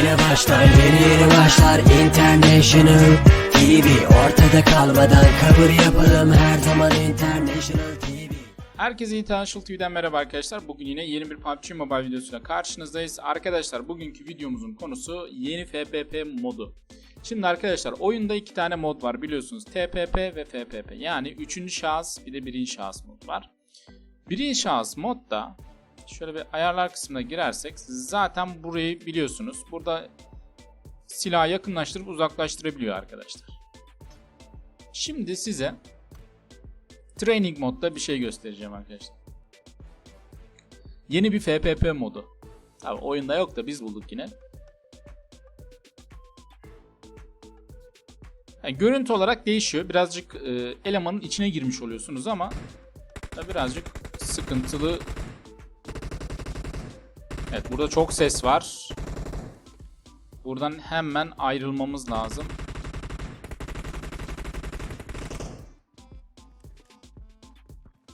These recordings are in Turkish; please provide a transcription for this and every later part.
Yeni başlar yeni yeni başlar International TV Ortada kalmadan kabul yapalım her zaman International TV Herkese International TV'den merhaba arkadaşlar. Bugün yine yeni bir PUBG Mobile videosuyla karşınızdayız. Arkadaşlar bugünkü videomuzun konusu yeni FPP modu. Şimdi arkadaşlar oyunda iki tane mod var biliyorsunuz. TPP ve FPP. Yani üçüncü şahıs bir de birinci şahıs mod var. Birinci şahıs modda şöyle bir ayarlar kısmına girersek zaten burayı biliyorsunuz. Burada silahı yakınlaştırıp uzaklaştırabiliyor arkadaşlar. Şimdi size Training modda bir şey göstereceğim arkadaşlar. Yeni bir FPP modu. Tabi oyunda yok da biz bulduk yine. Yani görüntü olarak değişiyor. Birazcık e, elemanın içine girmiş oluyorsunuz ama birazcık sıkıntılı. Evet burada çok ses var. Buradan hemen ayrılmamız lazım.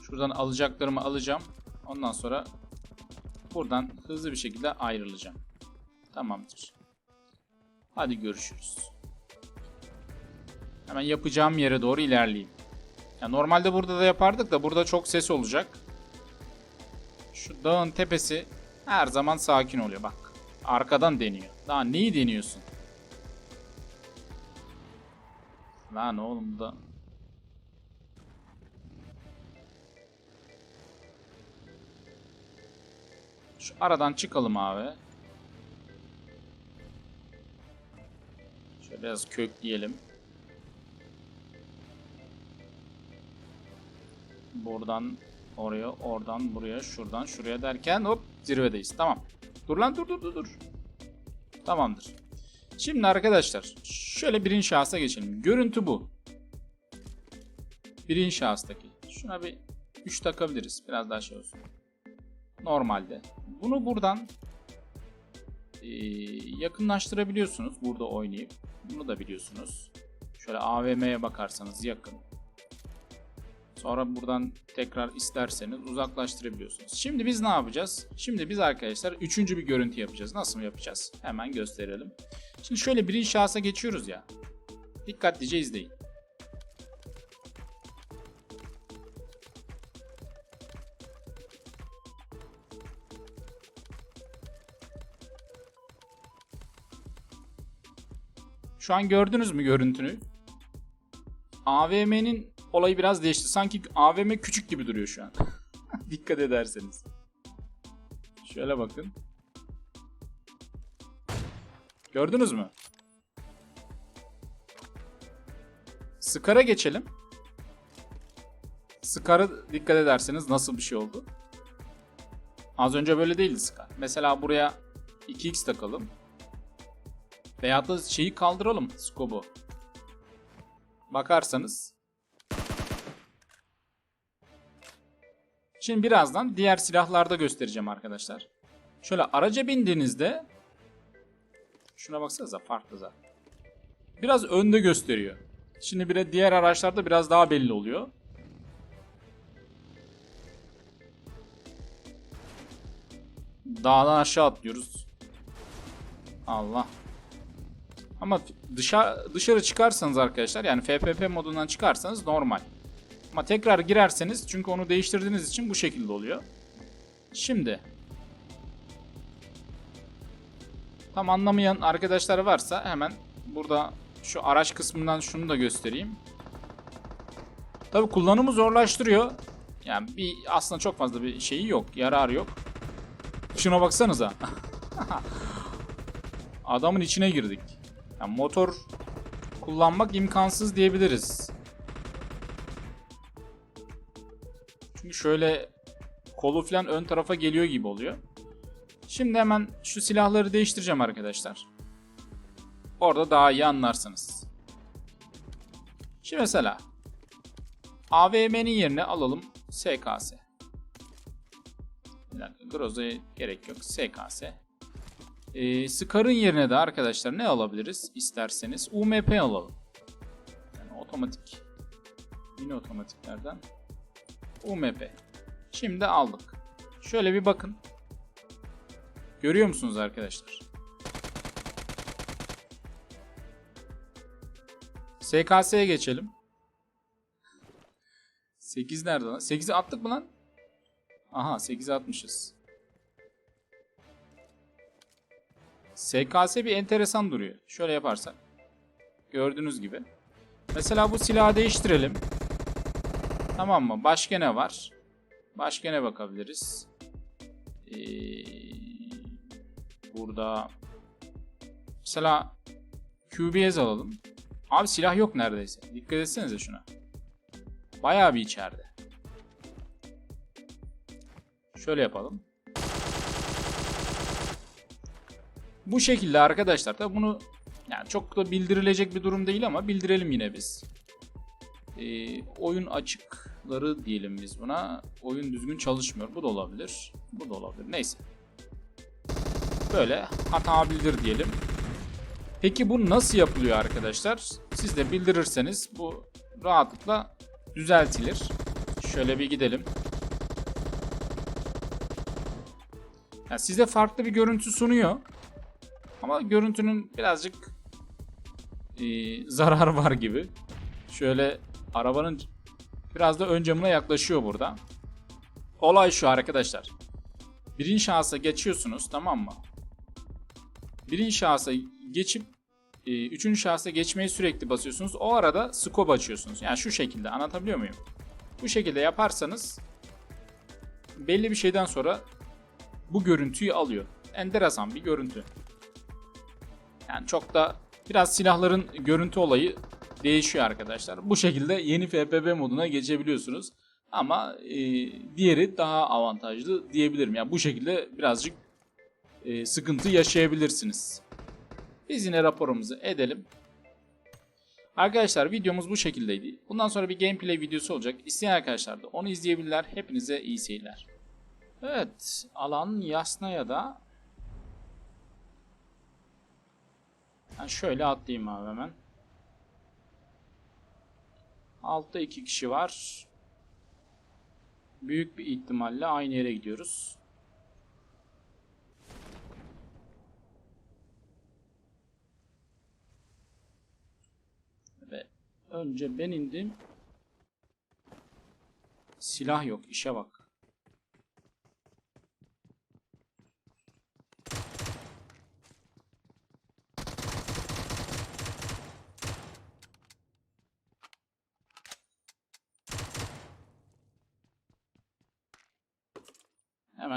Şuradan alacaklarımı alacağım. Ondan sonra buradan hızlı bir şekilde ayrılacağım. Tamamdır. Hadi görüşürüz. Hemen yapacağım yere doğru ilerleyeyim. Ya normalde burada da yapardık da burada çok ses olacak. Şu dağın tepesi her zaman sakin oluyor bak. Arkadan deniyor. Daha neyi deniyorsun? Lan oğlum da Şu aradan çıkalım abi. Şöyle biraz kökleyelim. Buradan oraya, oradan buraya, şuradan şuraya derken hop zirvedeyiz. Tamam. Dur lan dur dur dur dur. Tamamdır. Şimdi arkadaşlar şöyle birinci şahsa geçelim. Görüntü bu. Birinci şahıstaki. Şuna bir 3 takabiliriz. Biraz daha şey olsun normalde. Bunu buradan e, yakınlaştırabiliyorsunuz burada oynayıp. Bunu da biliyorsunuz. Şöyle AVM'ye bakarsanız yakın. Sonra buradan tekrar isterseniz uzaklaştırabiliyorsunuz. Şimdi biz ne yapacağız? Şimdi biz arkadaşlar üçüncü bir görüntü yapacağız. Nasıl yapacağız? Hemen gösterelim. Şimdi şöyle birinci şahsa geçiyoruz ya. Dikkatlice izleyin. Şu an gördünüz mü görüntünü? AVM'nin olayı biraz değişti. Sanki AVM küçük gibi duruyor şu an. Dikkat ederseniz. Şöyle bakın. Gördünüz mü? Scar'a geçelim. Scar'a dikkat ederseniz nasıl bir şey oldu? Az önce böyle değildi Scar. Mesela buraya 2x takalım. Veyahut da şeyi kaldıralım scope'u. Bakarsanız. Şimdi birazdan diğer silahlarda göstereceğim arkadaşlar. Şöyle araca bindiğinizde şuna baksanıza farklı zaten. Biraz önde gösteriyor. Şimdi bir diğer araçlarda biraz daha belli oluyor. Dağdan aşağı atlıyoruz. Allah. Ama dışarı, dışarı çıkarsanız arkadaşlar yani FPP modundan çıkarsanız normal. Ama tekrar girerseniz çünkü onu değiştirdiğiniz için bu şekilde oluyor. Şimdi tam anlamayan arkadaşlar varsa hemen burada şu araç kısmından şunu da göstereyim. Tabi kullanımı zorlaştırıyor. Yani bir aslında çok fazla bir şeyi yok, yararı yok. Şuna baksanıza. Adamın içine girdik. Yani motor kullanmak imkansız diyebiliriz. Çünkü şöyle kolu falan ön tarafa geliyor gibi oluyor. Şimdi hemen şu silahları değiştireceğim arkadaşlar. Orada daha iyi anlarsınız. Şimdi mesela AVM'nin yerine alalım SKS. Groza'ya gerek yok. SKS. Ee, Scar'ın yerine de arkadaşlar ne alabiliriz isterseniz? UMP alalım. Yani otomatik. Yine otomatiklerden. UMP. Şimdi aldık. Şöyle bir bakın. Görüyor musunuz arkadaşlar? SKS'ye geçelim. 8 nerede lan? 8'i attık mı lan? Aha 8'i atmışız. SKS bir enteresan duruyor. Şöyle yaparsak. Gördüğünüz gibi. Mesela bu silahı değiştirelim. Tamam mı? Başka ne var? Başka ne bakabiliriz? Ee, burada mesela QBS alalım. Abi silah yok neredeyse. Dikkat etsenize şuna. Bayağı bir içeride. Şöyle yapalım. Bu şekilde arkadaşlar da bunu yani çok da bildirilecek bir durum değil ama bildirelim yine biz. Ee, oyun açıkları diyelim biz buna. Oyun düzgün çalışmıyor. Bu da olabilir. Bu da olabilir. Neyse. Böyle hata bildir diyelim. Peki bu nasıl yapılıyor arkadaşlar? Siz de bildirirseniz bu rahatlıkla düzeltilir. Şöyle bir gidelim. Yani size farklı bir görüntü sunuyor. Ama görüntünün birazcık e, zarar var gibi. Şöyle arabanın biraz da ön camına yaklaşıyor burada. Olay şu arkadaşlar. Birinci şahsa geçiyorsunuz tamam mı? Birinci şahsa geçip e, üçüncü şahsa geçmeyi sürekli basıyorsunuz. O arada scope açıyorsunuz. Yani şu şekilde anlatabiliyor muyum? Bu şekilde yaparsanız belli bir şeyden sonra bu görüntüyü alıyor. Enteresan bir görüntü. Yani çok da biraz silahların görüntü olayı değişiyor arkadaşlar. Bu şekilde yeni FPV moduna geçebiliyorsunuz. Ama e, diğeri daha avantajlı diyebilirim. Yani bu şekilde birazcık e, sıkıntı yaşayabilirsiniz. Biz yine raporumuzu edelim. Arkadaşlar videomuz bu şekildeydi. Bundan sonra bir gameplay videosu olacak. İsteyen arkadaşlar da onu izleyebilirler. Hepinize iyi seyirler. Evet, alan Yasna'ya da ben şöyle atlayayım abi hemen. Altta iki kişi var. Büyük bir ihtimalle aynı yere gidiyoruz. Ve önce ben indim. Silah yok, işe bak.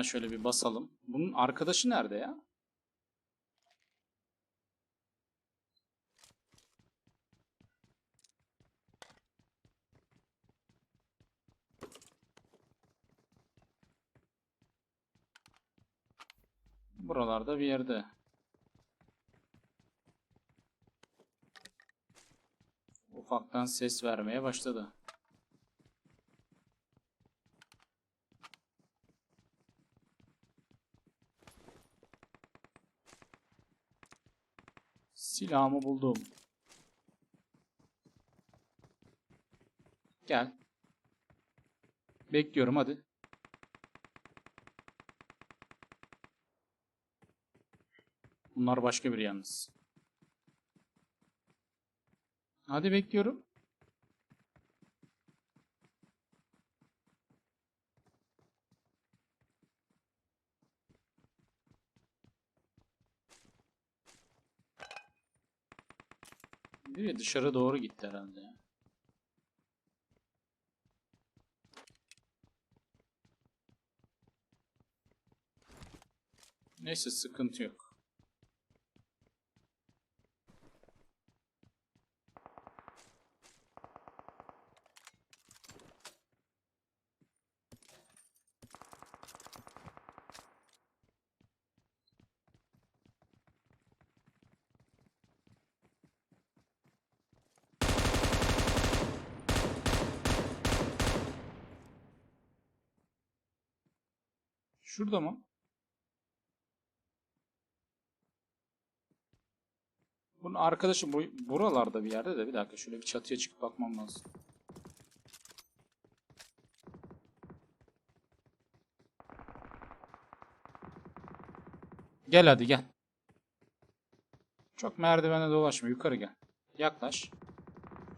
Hemen şöyle bir basalım. Bunun arkadaşı nerede ya? Buralarda bir yerde. Ufaktan ses vermeye başladı. Silahımı buldum. Gel. Bekliyorum hadi. Bunlar başka biri yalnız. Hadi bekliyorum. Dışarı doğru gitti herhalde. Neyse sıkıntı yok. Şurada mı? Bunun arkadaşı bu, buralarda bir yerde de bir dakika şöyle bir çatıya çıkıp bakmam lazım. Gel hadi gel. Çok merdivene dolaşma yukarı gel. Yaklaş.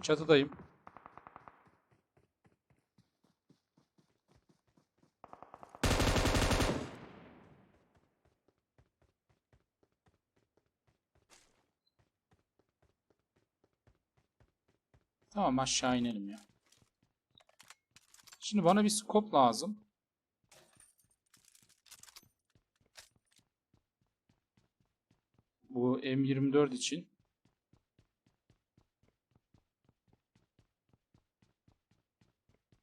Çatıdayım. Tamam aşağı inelim ya. Şimdi bana bir scope lazım. Bu M24 için.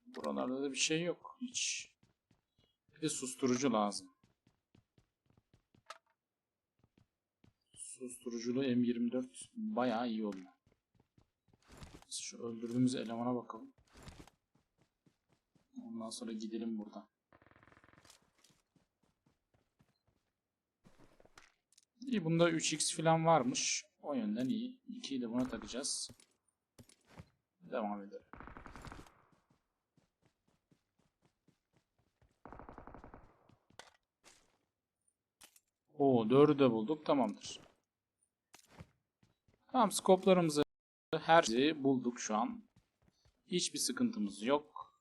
Buralarda da bir şey yok hiç. Bir de susturucu lazım. Susturuculu M24 bayağı iyi oluyor. Şu öldürdüğümüz elemana bakalım. Ondan sonra gidelim buradan. İyi bunda 3x falan varmış. O yönden iyi. 2'yi de buna takacağız. Devam edelim. Oo 4'ü de bulduk. Tamamdır. Tamam skoplarımızı her şeyi bulduk şu an. Hiçbir sıkıntımız yok.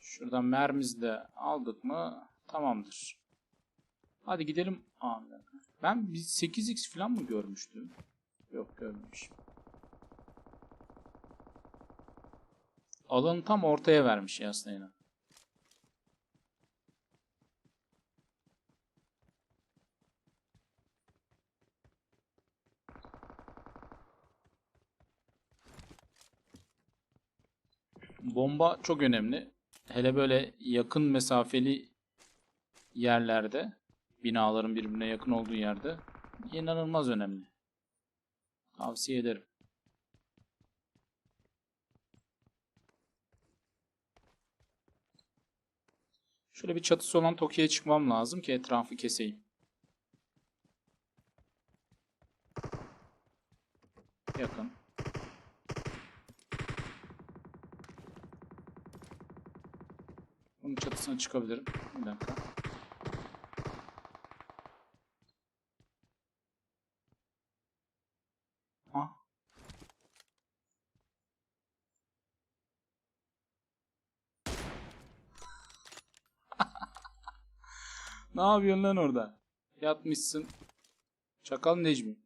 Şuradan mermizi de aldık mı tamamdır. Hadi gidelim. Aa, ben bir 8x falan mı görmüştüm? Yok görmemişim. Alanı tam ortaya vermiş ya Bomba çok önemli. Hele böyle yakın mesafeli yerlerde, binaların birbirine yakın olduğu yerde inanılmaz önemli. Tavsiye ederim. Şöyle bir çatısı olan Tokyo'ya çıkmam lazım ki etrafı keseyim. Yakın. Bunun çatısına çıkabilirim. Bir dakika. Ha. ne yapıyorsun lan orada? Yatmışsın. Çakal Necmi.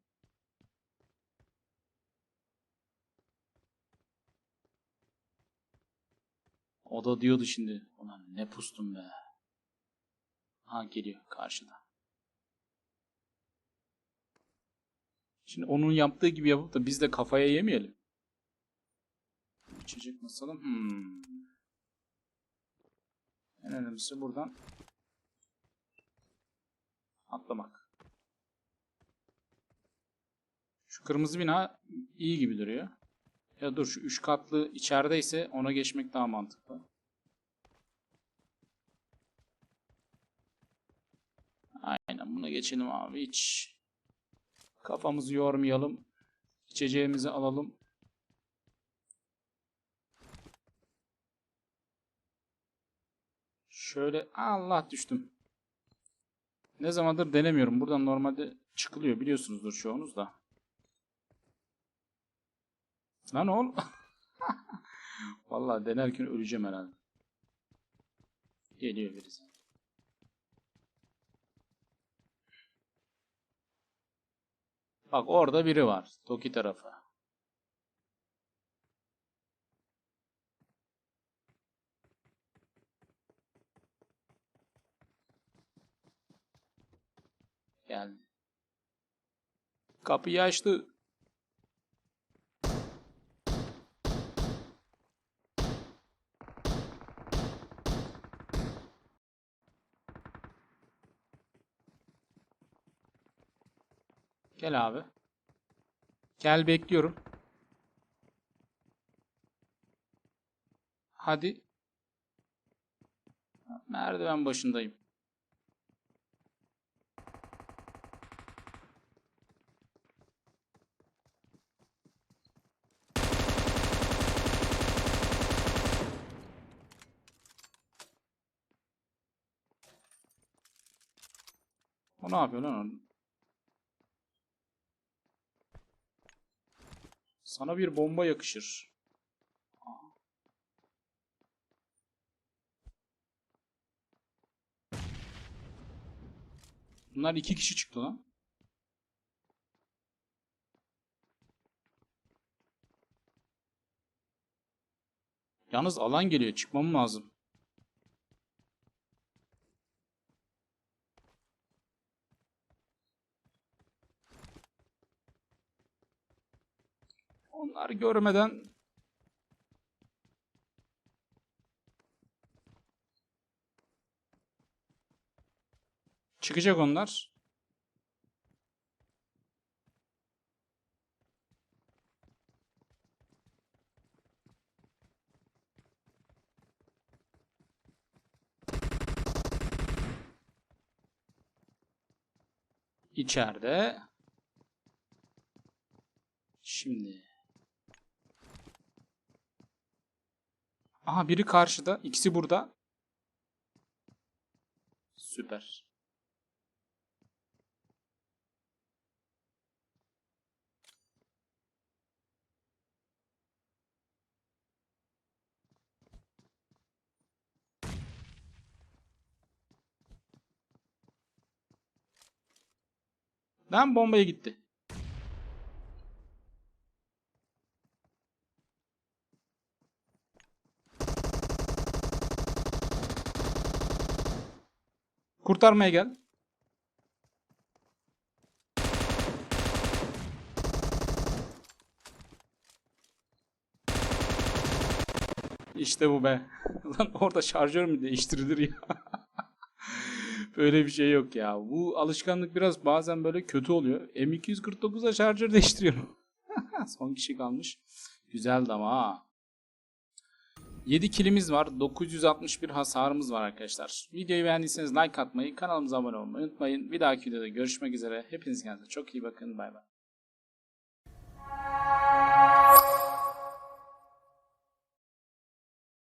O da diyordu şimdi. Ulan ne pustum be. Ha geliyor karşıda. Şimdi onun yaptığı gibi yapıp da biz de kafaya yemeyelim. İçecek masalım. Hmm. En önemlisi buradan atlamak. Şu kırmızı bina iyi gibi duruyor. Ya dur şu üç katlı içerideyse ona geçmek daha mantıklı. Aynen buna geçelim abi hiç. Kafamızı yormayalım. İçeceğimizi alalım. Şöyle Allah düştüm. Ne zamandır denemiyorum. Buradan normalde çıkılıyor biliyorsunuzdur çoğunuz da. Lan oğlum. Vallahi denerken öleceğim herhalde. Geliyor birisi. Bak orada biri var. Toki tarafı. Geldi. Kapıyı açtı. Gel abi. Gel bekliyorum. Hadi. Merdiven başındayım. Ne yapıyor lan Sana bir bomba yakışır. Bunlar iki kişi çıktı lan. Yalnız alan geliyor. Çıkmam lazım. Onlar görmeden çıkacak onlar. İçeride. Şimdi. Aha biri karşıda. ikisi burada. Süper. Lan bombaya gitti. Kurtarmaya gel. İşte bu be. Lan orada şarjör mü değiştirilir ya? Böyle bir şey yok ya. Bu alışkanlık biraz bazen böyle kötü oluyor. M249'a şarjör değiştiriyorum. Son kişi kalmış. Güzeldi ama ha. 7 kilimiz var. 961 hasarımız var arkadaşlar. Videoyu beğendiyseniz like atmayı, kanalımıza abone olmayı unutmayın. Bir dahaki videoda görüşmek üzere. Hepiniz kendinize çok iyi bakın. Bay bay.